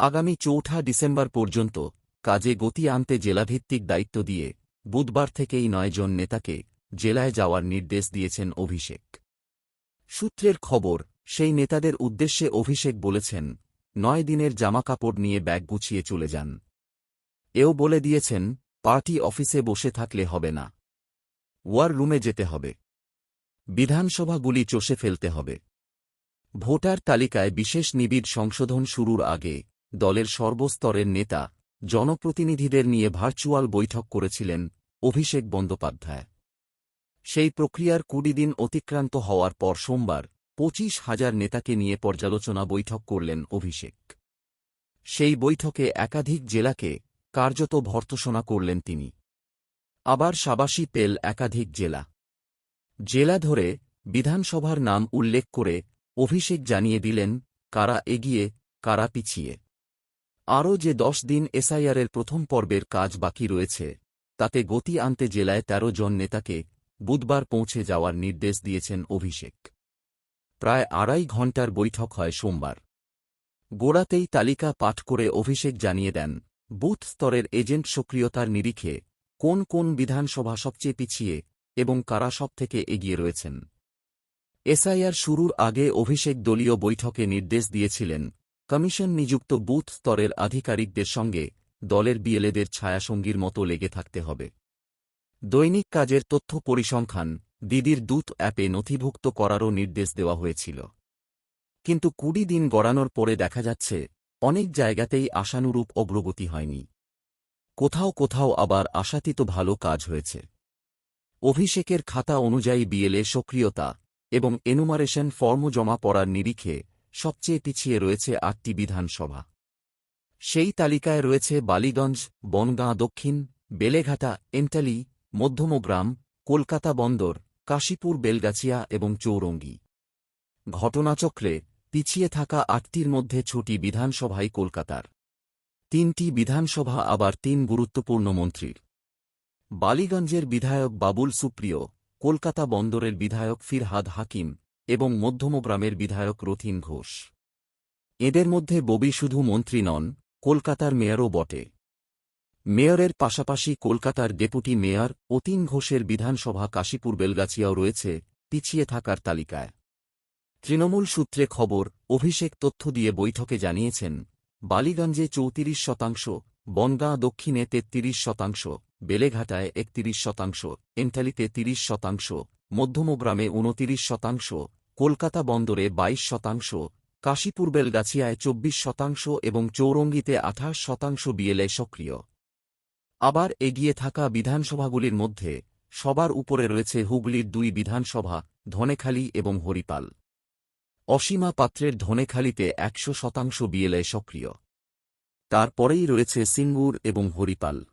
আগামী চৌঠা ডিসেম্বর পর্যন্ত কাজে গতি আনতে জেলাভিত্তিক দায়িত্ব দিয়ে বুধবার থেকেই নয়জন নেতাকে জেলায় যাওয়ার নির্দেশ দিয়েছেন অভিষেক। সূত্রের খবর, সেই নেতাদের উদ্দেশ্যে অভিষেক বলেছেন, নয় দিনের জামাকাপড় নিয়ে ব্যাগ গুছিয়ে চলে যান। এও বলে দিয়েছেন, পার্টি অফিসে বসে থাকলে হবে না। ওয়ার রুমে যেতে হবে। বিধানসভাগুলি চষে ফেলতে হবে। ভোটার তালিকায় বিশেষ নিবিড় সংশোধন শুরুর আগে দলের সর্বস্তরের নেতা, জনপ্রতিনিধিদের নিয়ে ভার্চুয়াল বৈঠক করেছিলেন অভিষেক বন্দ্যোপাধ্যায়। সেই প্রক্রিয়ার কুড়ি দিন অতিক্রান্ত হওয়ার পর সোমবার পঁচিশ হাজার নেতাকে নিয়ে পর্যালোচনা বৈঠক করলেন অভিষেক। সেই বৈঠকে একাধিক জেলাকে কার্যত ভর্তসনা করলেন তিনি। আবার সাবাসী পেল একাধিক জেলা। জেলা ধরে বিধানসভার নাম উল্লেখ করে অভিষেক জানিয়ে দিলেন, কারা এগিয়ে, কারা পিছিয়ে। আরও যে দশ দিন এসআইআরের প্রথম পর্বের কাজ বাকি রয়েছে, তাতে গতি আনতে জেলায় ১৩ জন নেতাকে বুধবার পৌঁছে যাওয়ার নির্দেশ দিয়েছেন অভিষেক। প্রায় আড়াই ঘণ্টার বৈঠক হয় সোমবার। গোড়াতেই তালিকা পাঠ করে অভিষেক জানিয়ে দেন, বুথ স্তরের এজেন্ট সক্রিয়তার নিরিখে কোন কোন বিধানসভা সবচেয়ে পিছিয়ে এবং কারা সব থেকে এগিয়ে রয়েছেন। এসআইআর শুরুর আগে অভিষেক দলীয় বৈঠকে নির্দেশ দিয়েছিলেন কমিশন নিযুক্ত বুথ স্তরের আধিকারিকদের সঙ্গে দলের বিএলএদের ছায়াসঙ্গীর মতো লেগে থাকতে হবে। দৈনিক কাজের তথ্য পরিসংখ্যান দিদির দূত অ্যাপে নথিভুক্ত করারও নির্দেশ দেওয়া হয়েছিল। কিন্তু কুড়ি দিন গড়ানোর পরে দেখা যাচ্ছে, অনেক জায়গাতেই আশানুরূপ অগ্রগতি হয়নি। কোথাও কোথাও আবার আশাতীত ভালো কাজ হয়েছে। অভিষেকের খাতা অনুযায়ী বিএলএ সক্রিয়তা এবং এনুমারেশন ফর্ম জমা পড়ার নিরিখে সবচেয়ে পিছিয়ে রয়েছে আটটি বিধানসভা। সেই তালিকায় রয়েছে বালিগঞ্জ, বনগাঁ দক্ষিণ, বেলেঘাটা, এন্টালি মধ্যমগ্রাম কলকাতা বন্দর, কাশীপুর, বেলগাছিয়া এবং চৌরঙ্গি। ঘটনাচক্রে পিছিয়ে থাকা আটটির মধ্যে ছুটি বিধানসভাই কলকাতার। তিনটি বিধানসভা আবার তিন গুরুত্বপূর্ণ মন্ত্রীর। বালিগঞ্জের বিধায়ক বাবুল সুপ্রিয়, কলকাতা বন্দরের বিধায়ক ফিরহাদ হাকিম এবং মধ্যমগ্রামের বিধায়ক রথিন ঘোষ। এদের মধ্যে ববি শুধু মন্ত্রী নন, কলকাতার মেয়রও বটে। মেয়রের পাশাপাশি কলকাতার ডেপুটি মেয়র অতীন ঘোষের বিধানসভা কাশীপুর বেলগাছিয়াও রয়েছে, পিছিয়ে থাকার তালিকায়। তৃণমূল সূত্রে খবর, অভিষেক তথ্য দিয়ে বৈঠকে জানিয়েছেন, বালিগঞ্জে চৌত্রিশ শতাংশ, বনগাঁ দক্ষিণে তেত্রিশ শতাংশ, বেলেঘাটায় একত্রিশ শতাংশ, এন্টালিতে তিরিশ শতাংশ, মধ্যমগ্রামে উনতিরিশ শতাংশ কলকাতা বন্দরে বাইশ শতাংশ, কাশীপুর বেলগাছিয়ায় চব্বিশ শতাংশ এবং চৌরঙ্গিতে আঠাশ শতাংশ বিএলএ সক্রিয়। আবার এগিয়ে থাকা বিধানসভাগুলির মধ্যে সবার উপরে রয়েছে হুগলির দুই বিধানসভা, ধনেখালি এবং হরিপাল। অসীমা পাত্রের ধনেখালিতে একশো শতাংশ বিএলএ সক্রিয়। তারপরেই রয়েছে সিঙ্গুর এবং হরিপাল।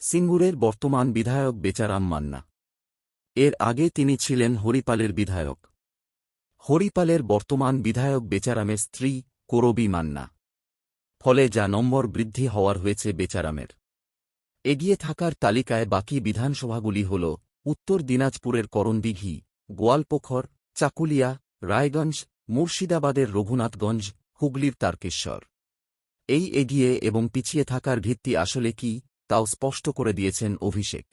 সিঙ্গুরের বর্তমান বিধায়ক বেচারাম মান্না। এর আগে তিনি ছিলেন হরিপালের বিধায়ক। হরিপালের বর্তমান বিধায়ক বেচারামের স্ত্রী করবি মান্না। ফলে যা নম্বর বৃদ্ধি হওয়ার হয়েছে বেচারামের। এগিয়ে থাকার তালিকায় বাকি বিধানসভাগুলি হল উত্তর দিনাজপুরের করণদিঘি, গোয়ালপোখর, চাকুলিয়া, রায়গঞ্জ, মুর্শিদাবাদের রঘুনাথগঞ্জ, হুগলির তারকেশ্বর। এই এগিয়ে এবং পিছিয়ে থাকার ভিত্তি আসলে কি, তাও স্পষ্ট করে দিয়েছেন অভিষেক।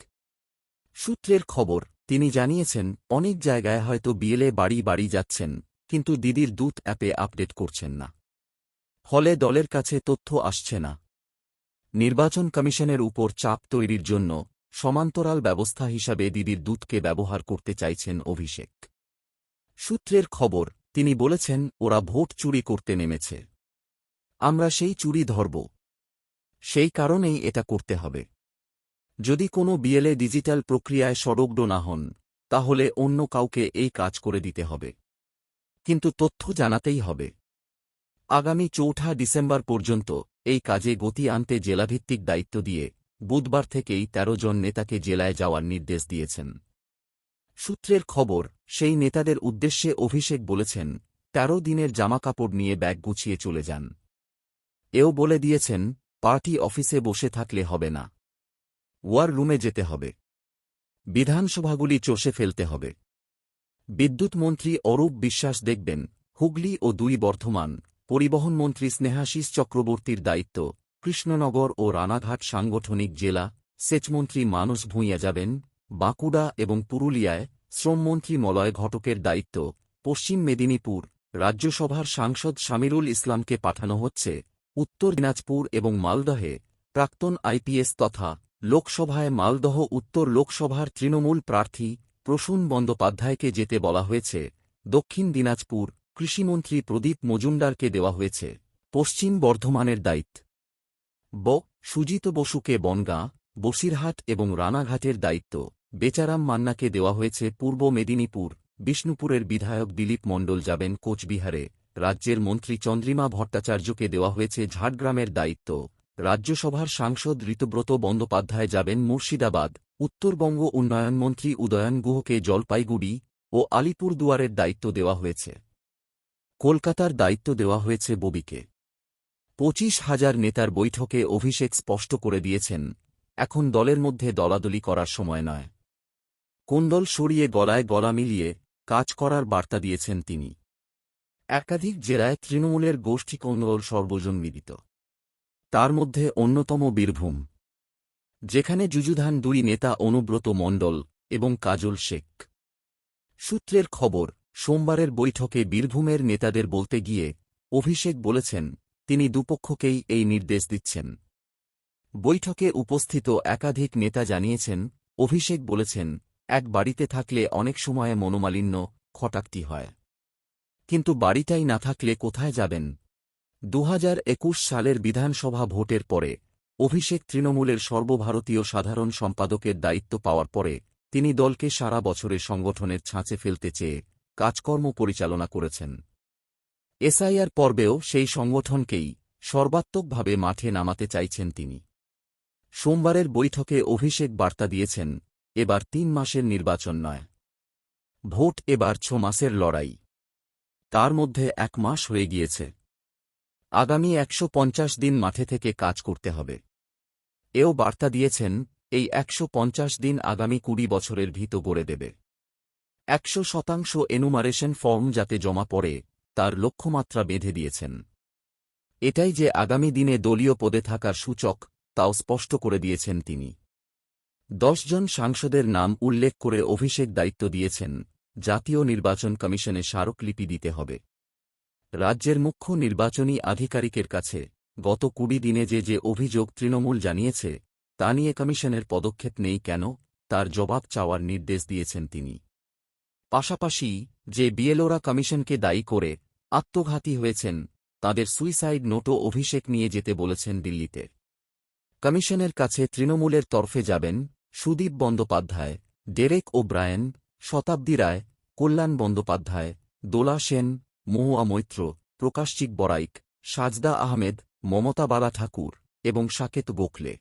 সূত্রের খবর, তিনি জানিয়েছেন, অনেক জায়গায় হয়তো বিএলএ বাড়ি বাড়ি যাচ্ছেন, কিন্তু দিদির দূত অ্যাপে আপডেট করছেন না। ফলে দলের কাছে তথ্য আসছে না। নির্বাচন কমিশনের উপর চাপ তৈরির জন্য সমান্তরাল ব্যবস্থা হিসাবে দিদির দূতকে ব্যবহার করতে চাইছেন অভিষেক। সূত্রের খবর, তিনি বলেছেন, ওরা ভোট চুরি করতে নেমেছে। আমরা সেই চুরি ধরব। সেই কারণেই এটা করতে হবে। যদি কোনো বিএলএ ডিজিটাল প্রক্রিয়ায় সরগ্ড না হন, তাহলে অন্য কাউকে এই কাজ করে দিতে হবে। কিন্তু তথ্য জানাতেই হবে। আগামী চৌঠা ডিসেম্বর পর্যন্ত এই কাজে গতি আনতে জেলাভিত্তিক দায়িত্ব দিয়ে বুধবার থেকেই ১৩ জন নেতাকে জেলায় যাওয়ার নির্দেশ দিয়েছেন। সূত্রের খবর, সেই নেতাদের উদ্দেশ্যে অভিষেক বলেছেন ১৩ দিনের জামাকাপড় নিয়ে ব্যাগ গুছিয়ে চলে যান। এও বলে দিয়েছেন, পার্টি অফিসে বসে থাকলে হবে না। ওয়ার রুমে যেতে হবে। বিধানসভাগুলি চষে ফেলতে হবে। বিদ্যুৎ মন্ত্রী অরূপ বিশ্বাস দেখবেন, হুগলি ও দুই বর্ধমান, পরিবহন মন্ত্রী স্নেহাশিস চক্রবর্তীর দায়িত্ব, কৃষ্ণনগর ও রানাঘাট সাংগঠনিক জেলা সেচমন্ত্রী মানস ভূঁইয়া যাবেন, বাঁকুড়া এবং পুরুলিয়ায় শ্রমমন্ত্রী মলয় ঘটকের দায়িত্ব, পশ্চিম মেদিনীপুর, রাজ্যসভার সাংসদ শামিরুল ইসলামকে পাঠানো হচ্ছে, উত্তর দিনাজপুর এবং মালদহে প্রাক্তন আইপিএস তথা লোকসভায় মালদহ উত্তর লোকসভার তৃণমূল প্রার্থী প্রসূন বন্দ্যোপাধ্যায়কে যেতে বলা হয়েছে। দক্ষিণ দিনাজপুর কৃষিমন্ত্রী প্রদীপ মজুমদারকে দেওয়া হয়েছে। পশ্চিম বর্ধমানের দায়িত্ব। ব. সুজিত বসুকে বনগাঁ, বসিরহাট এবং রানাঘাটের দায়িত্ব। বেচারাম মান্নাকে দেওয়া হয়েছে পূর্ব মেদিনীপুর। বিষ্ণুপুরের বিধায়ক দিলীপ মণ্ডল যাবেন কোচবিহারে। রাজ্যের মন্ত্রী চন্দ্রিমা ভট্টাচার্যকে দেওয়া হয়েছে ঝাড়গ্রামের দায়িত্ব। রাজ্যসভার সাংসদ ঋতব্রত বন্দ্যোপাধ্যায় যাবেন মুর্শিদাবাদ। উত্তরবঙ্গ উন্নয়নমন্ত্রী উদয়ন গুহকে জলপাইগুড়ি ও আলিপুরদুয়ারের দায়িত্ব দেওয়া হয়েছে। কলকাতার দায়িত্ব দেওয়া হয়েছে ববিকে। পঁচিশ হাজার নেতার বৈঠকে অভিষেক স্পষ্ট করে দিয়েছেন, এখন দলের মধ্যে দলাদলি করার সময় নয়। কোন দল সরিয়ে গলায় গলা মিলিয়ে কাজ করার বার্তা দিয়েছেন তিনি। একাধিক জেলায় তৃণমূলের গোষ্ঠী কোন্দল সর্বজন্মিলিত তার মধ্যে অন্যতম বীরভূম, যেখানে যুযুধান দুই নেতা অনুব্রত মণ্ডল এবং কাজল শেখ। সূত্রের খবর, সোমবারের বৈঠকে বীরভূমের নেতাদের বলতে গিয়ে অভিষেক বলেছেন, তিনি দুপক্ষকেই এই নির্দেশ দিচ্ছেন। বৈঠকে উপস্থিত একাধিক নেতা জানিয়েছেন, অভিষেক বলেছেন, এক বাড়িতে থাকলে অনেক সময়ে মনোমালিন্য খটাক্তি হয়। কিন্তু বাড়িটাই না থাকলে কোথায় যাবেন? দুহাজার একুশ সালের বিধানসভা ভোটের পরে, অভিষেক তৃণমূলের সর্বভারতীয় সাধারণ সম্পাদকের দায়িত্ব পাওয়ার পরে, তিনি দলকে সারা বছরে সংগঠনের ছাঁচে ফেলতে চেয়ে কাজকর্ম পরিচালনা করেছেন। এসআইআর পর্বেও সেই সংগঠনকেই সর্বাত্মকভাবে মাঠে নামাতে চাইছেন তিনি। সোমবারের বৈঠকে অভিষেক বার্তা দিয়েছেন, এবার তিন মাসের নির্বাচন নয়। ভোট এবার ছ মাসের লড়াই। তার মধ্যে এক মাস হয়ে গিয়েছে। আগামী একশো পঞ্চাশ দিন মাঠে থেকে কাজ করতে হবে। এও বার্তা দিয়েছেন, এই একশো পঞ্চাশ দিন আগামী কুড়ি বছরের ভিত গড়ে দেবে। একশো শতাংশ এনুমারেশন ফর্ম যাতে জমা পড়ে, তার লক্ষ্যমাত্রা বেঁধে দিয়েছেন। এটাই যে আগামী দিনে দলীয় পদে থাকার সূচক, তাও স্পষ্ট করে দিয়েছেন তিনি। দশজন সাংসদের নাম উল্লেখ করে অভিষেক দায়িত্ব দিয়েছেন, জাতীয় নির্বাচন কমিশনে স্মারকলিপি দিতে হবে। রাজ্যের মুখ্য নির্বাচনী আধিকারিকের কাছে গত কুড়ি দিনে যে যে অভিযোগ তৃণমূল জানিয়েছে, তা নিয়ে কমিশনের পদক্ষেপ নেই কেন, তার জবাব চাওয়ার নির্দেশ দিয়েছেন তিনি। পাশাপাশি যে বিএলওরা কমিশনকে দায়ী করে আত্মঘাতী হয়েছেন, তাদের সুইসাইড নোটও অভিষেক নিয়ে যেতে বলেছেন দিল্লিতে। কমিশনের কাছে তৃণমূলের তরফে যাবেন Sudip Bandyopadhyay, Derek O'Brien Shatabdi Roy, কল্যাণ বন্দ্যোপাধ্যায়, দোলা সেন মহুয়া মৈত্র প্রকাশচিক বরাইক, সাজদা আহমেদ, মমতা বালা ঠাকুর এবং সাকেত গোখলে।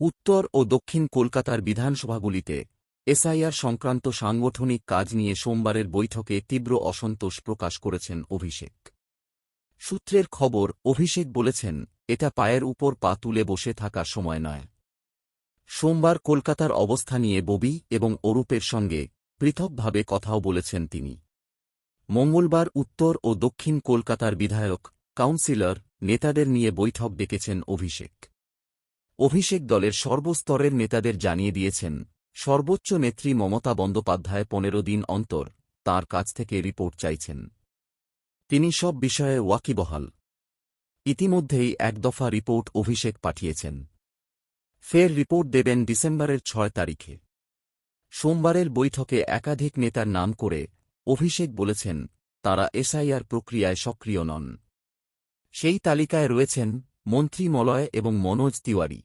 উত্তর ও দক্ষিণ কলকাতার বিধানসভাগুলিতে এসআইআর সংক্রান্ত সাংগঠনিক কাজ নিয়ে সোমবারের বৈঠকে তীব্র অসন্তোষ প্রকাশ করেছেন অভিষেক। সূত্রের খবর, অভিষেক বলেছেন, এটা পায়ের উপর পা তুলে বসে থাকার সময় নয়। সোমবার কলকাতার অবস্থা নিয়ে ববি এবং অরূপের সঙ্গে পৃথকভাবে কথাও বলেছেন তিনি। মঙ্গলবার উত্তর ও দক্ষিণ কলকাতার বিধায়ক, কাউন্সিলর, নেতাদের নিয়ে বৈঠক ডেকেছেন অভিষেক। অভিষেক দলের সর্বস্তরের নেতাদের জানিয়ে দিয়েছেন, সর্বোচ্চ নেত্রী মমতা বন্দ্যোপাধ্যায় পনেরো দিন অন্তর তার কাছ থেকে রিপোর্ট চাইছেন। তিনি সব বিষয়ে ওয়াকিবহাল। ইতিমধ্যেই এক দফা রিপোর্ট অভিষেক পাঠিয়েছেন। ফের রিপোর্ট দেবেন ডিসেম্বরের ছয় তারিখে। সোমবারের বৈঠকে একাধিক নেতার নাম করে অভিষেক বলেছেন, তারা এসআইআর প্রক্রিয়ায় সক্রিয় নন। সেই তালিকায় রয়েছেন মন্ত্রী মলয় এবং মনোজ তিওয়ারি।